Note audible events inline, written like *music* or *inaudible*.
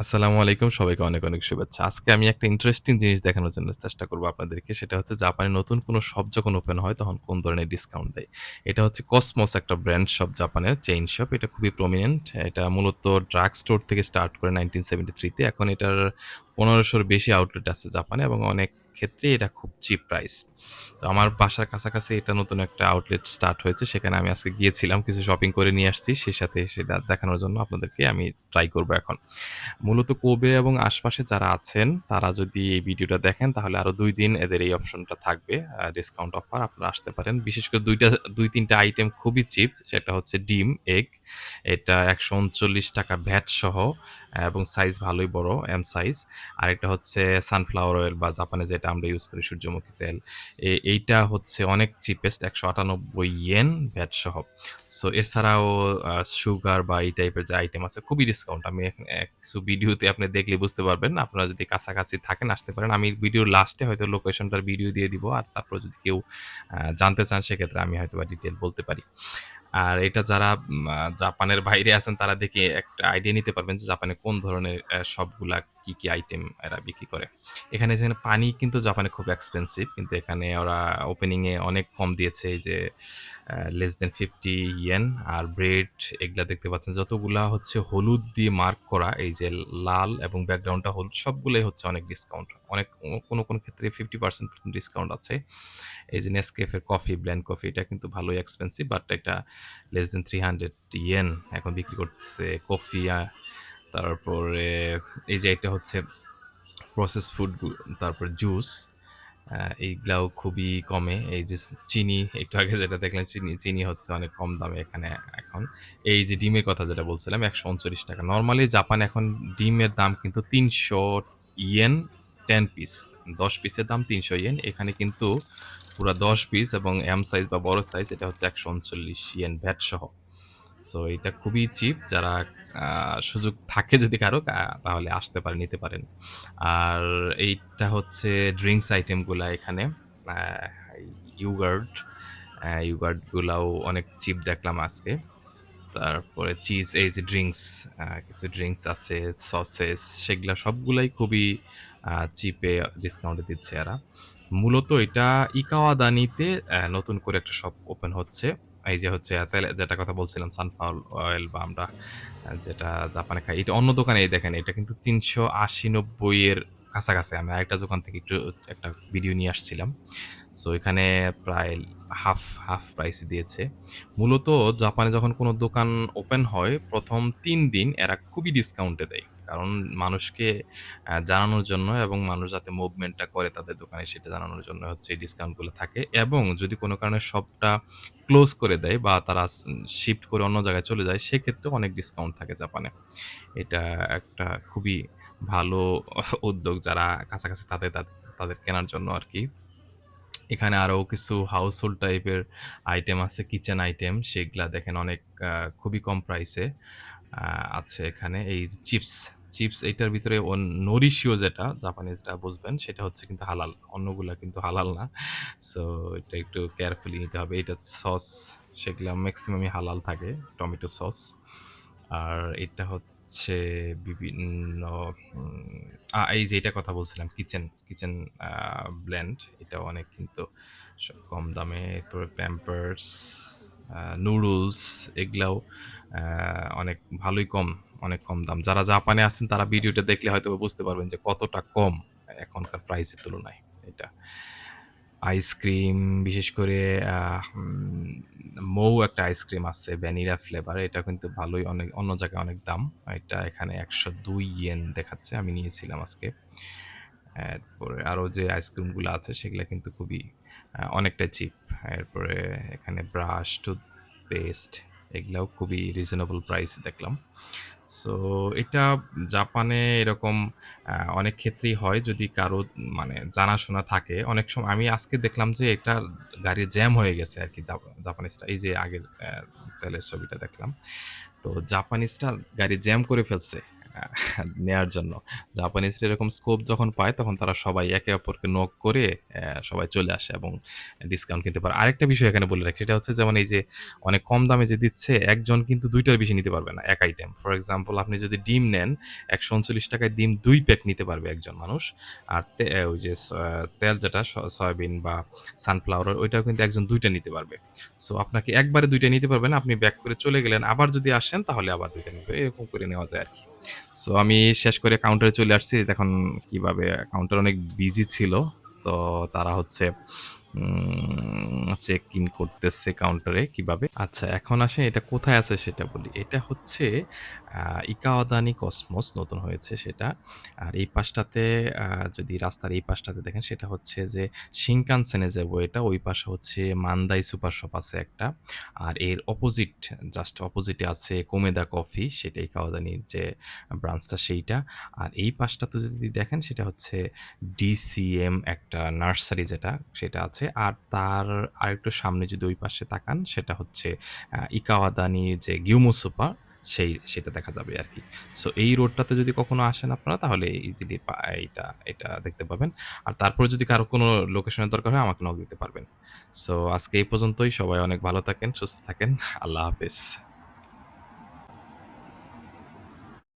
আসসালামু আলাইকুম। সবাইকে অনেক, অনেক শুভেচ্ছা। আজকে আমি একটা ইন্টারেস্টিং জিনিস দেখানোর জন্য চেষ্টা করব আপনাদেরকে। সেটা হচ্ছে জাপানে নতুন কোনো শপ যখন ওপেন হয় তখন কোন ধরনের ডিসকাউন্ট দেয়। এটা হচ্ছে কসমোস একটা ব্র্যান্ড শপ জাপানের চেইন শপ। এটা খুবই প্রমিনেন্ট। এটা মূলত ড্রাগ স্টোর থেকে স্টার্ট করে নাইনটিন সেভেন্টি থ্রিতে এখন এটার ১৫০০ র বেশি আউটলেট আছে জাপানে এবং অনেক ক্ষেত্রেই এটা খুব চিপ প্রাইস। তো আমার বাসার কাছাকাছি এটা নতুন একটা আউটলেট স্টার্ট হয়েছে। সেখানে আমি আজকে গিয়েছিলাম। কিছু শপিং করে নিয়ে আসছি। সেই সাথে সেটা দেখানোর জন্য আপনাদেরকে আমি ট্রাই করব এখন। মূলত কোবে এবং আশপাশে যারা আছেন তারা যদি এই ভিডিওটা দেখেন তাহলে আরও দুই দিন এদের এই অপশনটা থাকবে। ডিসকাউন্ট অফার আপনারা আসতে পারেন। বিশেষ করে ২ টা ২-৩ আইটেম খুবই চিপ। সেটা হচ্ছে ডিম, এগ। এটা ৳১৩৯ ভ্যাট সহ এবং সাইজ ভালোই বড়, এম সাইজ। আরেকটা হচ্ছে সানফ্লাওয়ার অয়েল বা জাপানে যেটা আমরা ইউজ করি সূর্যমুখী তেল। এইটা হচ্ছে অনেক চিপেস্ট ৳১৯৮ ভ্যাট সহ। সো এছাড়াও সুগার বা এই টাইপের যে আইটেম আছে খুবই ডিসকাউন্ট। আমি কিছু ভিডিওতে আপনি দেখলে বুঝতে পারবেন। আপনারা যদি কাছাকাছি থাকেন আসতে পারেন। আমি ভিডিওর লাস্টে হয়তো লোকেশনটার ভিডিও দিয়ে দিব। আর তারপর যদি কেউ জানতে চান সেক্ষেত্রে আমি হয়তো বা ডিটেল বলতে পারি। আর এটা যারা জাপানের বাইরে আছেন তারা দেখে একটা আইডিয়া নিতে পারবেন যে জাপানে কোন ধরনের সবগুলা শপগুলা কি, কি আইটেম এরা বিক্রি করে। এখানে যেখানে পানি কিন্তু জাপানে খুব এক্সপেনসিভ। কিন্তু এখানে ওরা ওপেনিংয়ে অনেক কম দিয়েছে। এই যে লেস দেন ফিফটি ইয়েন আর ব্রেড এগুলা দেখতে পাচ্ছেন যতগুলা হচ্ছে হলুদ দিয়ে মার্ক করা এই যে লাল এবং ব্যাকগ্রাউন্ডটা হলুদ সবগুলোই হচ্ছে অনেক ডিসকাউন্ট। অনেক কোনো, কোনো ক্ষেত্রে ফিফটি পার্সেন্ট ডিসকাউন্ট আছে। এই যে নেসকেফের কফি, ব্ল্যান্ড কফি এটা কিন্তু ভালোই এক্সপেন্সিভ বাট এটা লেস দ্যান 300 ইয়েন এখন বিক্রি করতেছে। কফি তারপরে এই যে এটা হচ্ছে প্রসেস ফুড তারপরে জুস এইগুলাও খুবই কমে। এই যে চিনি একটু আগে যেটা দেখলেন চিনি, চিনি হচ্ছে অনেক কম দামে এখানে এখন। এই যে ডিমের কথা যেটা বলছিলাম একশো উনচল্লিশ টাকা নর্মালি জাপান এখন ডিমের দাম কিন্তু ৩০০ ইয়েন টেন পিস। ১০ পিসের দাম ৩০০ ইয়েন। এখানে কিন্তু পুরা ১০ পিস এবং এম সাইজ বা বড় সাইজ এটা হচ্ছে ৳১৩৯ ইয়েন ভ্যাট সহ। সো এটা খুবই চিপ। যারা সুযোগ থাকে যদি কারও তাহলে আসতে পারে নিতে পারেন। আর এইটা হচ্ছে ড্রিঙ্কস আইটেমগুলা এখানে। ইয়োগার্ট, আ অনেক চিপ দেখলাম আজকে। তারপরে চিজ এই যে ড্রিঙ্কস কিছু ড্রিঙ্কস আছে, সসেস সেগুলা সবগুলাই খুবই চিপে ডিসকাউন্টে দিচ্ছে এরা। মূলত এটা ইকাওয়াদানিতে নতুন করে একটা শপ ওপেন হচ্ছে। এই যে হচ্ছে তেলে যেটার কথা বলছিলাম সানফ্লাওয়ার অয়েল বা আমরা যেটা জাপানে খাই। এটা অন্য দোকানে এই দেখেন এটা কিন্তু ৩৮০-৯০ এর কাছাকাছি। আমি আরেকটা দোকান থেকে একটু একটা ভিডিও নিয়ে আসছিলাম। সো এখানে প্রায় হাফ, হাফ প্রাইস দিয়েছে। মূলত জাপানে যখন কোনো দোকান ওপেন হয় ১ম ৩ দিন এরা খুবই ডিসকাউন্টে দেয়। কারণ মানুষকে জানানোর জন্য এবং মানুষ যাতে মুভমেন্টটা করে তাদের দোকানে সেটা জানানোর জন্য হচ্ছে এই ডিসকাউন্টগুলো থাকে এবং যদি কোনো কারণে শপটা ক্লোজ করে দেয় বা তারা শিফট করে অন্য জায়গায় চলে যায় সেক্ষেত্রেও অনেক ডিসকাউন্ট থাকে জাপানে। এটা একটা খুবই ভালো *laughs* উদ্যোগ যারা কাছাকাছি তাদের তাদের কেনার জন্য আর কি এখানে আরও কিছু হাউসহোল্ড টাইপের আইটেম আছে, কিচেন আইটেম সেগুলা দেখেন অনেক খুবই কম প্রাইসে আছে এখানে। এই চিপস, চিপস এইটার ভিতরে নরিশিও যেটা জাপানিজরা বুঝবেন সেটা হচ্ছে কিন্তু হালাল। অন্যগুলা কিন্তু হালাল না। সো এটা একটু কেয়ারফুলি নিতে হবে। এটা সস সেগুলা ম্যাক্সিমামই হালাল থাকে। Tomato sauce. আর এটা হচ্ছে বিভিন্ন এই যে এটা কথা বলছিলাম কিচেন, কিচেন ব্ল্যান্ড এটা অনেক কিন্তু কম দামে। এরপরে প্যাম্পারস, নুডলস এগুলাও অনেক ভালোই কম, অনেক কম দাম। যারা জাপানে আছেন তারা ভিডিওটা দেখলে হয়তো বুঝতে পারবেন যে কতটা কম এখনকার প্রাইসের তুলনায় এটা। আইসক্রিম বিশেষ করে মৌ একটা আইসক্রিম আছে ভ্যানিলা ফ্লেভার। এটা কিন্তু ভালোই অনেক অন্য জায়গায় অনেক দাম। এটা এখানে ১০২ ইয়েন দেখাচ্ছে। আমি নিয়েছিলাম আজকে। এরপরে আরও যে আইসক্রিমগুলো আছে সেগুলো কিন্তু খুবই আ অনেকটাই চিপ। এরপরে এখানে ব্রাশ, টুথপেস্ট এগুলাও খুবই রিজনেবল প্রাইস দেখলাম। সো এটা জাপানে এরকম অনেক ক্ষেত্রেই হয় যদি কারও মানে জানাশোনা থাকে। অনেক সময় আমি আজকে দেখলাম যে এটা গাড়ি জ্যাম হয়ে গেছে আর কি জাপানিজটা। এই যে আগের তেলের ছবিটা দেখলাম। তো জাপানিজটা গাড়ি জ্যাম করে ফেলছে। নেয়ার জন্য। জাপানিজরা এরকম স্কোপ যখন পায়, তখন তারা সবাই একে অপরকে নক করে সবাই চলে আসে এবং ডিসকাউন্ট কিনতে পারে। আরেকটা বিষয় এখানে বলে রাখি, সেটা হচ্ছে যেমন এই যে অনেক কম দামে যে দিচ্ছে, একজন কিন্তু দুইটার বেশি নিতে পারবে না, এক আইটেম। ফর এক্সাম্পল আপনি যদি ডিম নেন ৳১৩৯ টাকায় ডিম দুই প্যাক নিতে পারবে একজন মানুষ। আর তে ওই যে তেল যেটা, স, সয়াবিন বা সানফ্লাওয়ার ওইটাও কিন্তু একজন দুইটা নিতে পারবে। সো আপনাকে একবারে দুইটা নিতে পারবে না। আপনি ব্যাক করে চলে গেলেন। আবার যদি আসেন, তাহলে আবার ২ টা নিবে। এরকম করে নেওয়া যায় আরকি। সো আমি শেষ করে কাউন্টারে চলে আসছি। এখন কীভাবে কাউন্টার অনেক বিজি ছিল। তো তারা হচ্ছে চেক ইন করতেছে কাউন্টারে কীভাবে। আচ্ছা এখন আসে এটা কোথায় আছে সেটা বলি। এটা হচ্ছে আ ইকাওয়াদানি কসমোস নতুন হয়েছে সেটা। আর এই পাশটাতে যদি রাস্তার এই পাশটাতে দেখেন, সেটা হচ্ছে যে শিনকানসেনে যে ওয়েটা ওই পাশে হচ্ছে মান্দাই সুপার শপ আছে একটা। আর এর অপোজিট জাস্ট অপোজিটে আছে কোমেদা কফি, সেটা ইকাওয়াদানির যে ব্রাঞ্চটা সেইটা। আর এই পাশটাতে যদি দেখেন, সেটা হচ্ছে ডিসিএম একটা নার্সারি যেটা, সেটা আছে। আর তার আরেকটু সামনে যদি ওই পাশে তাকান, সেটা হচ্ছে ইকাওয়াদানি যে গিউমো সুপা সেই সেটা দেখা যাবে আর কি সো এই রোডটাতে যদি কখনো আসেন আপনারা তাহলে ইজিলি এটা এটা দেখতে পাবেন। আর তারপরে যদি কারও কোনো লোকেশনের দরকার হয় আমাকে নক দিতে পারবেন। সো আজকে এই পর্যন্তই। সবাই অনেক ভালো থাকেন, সুস্থ থাকেন। আল্লাহ হাফেজ।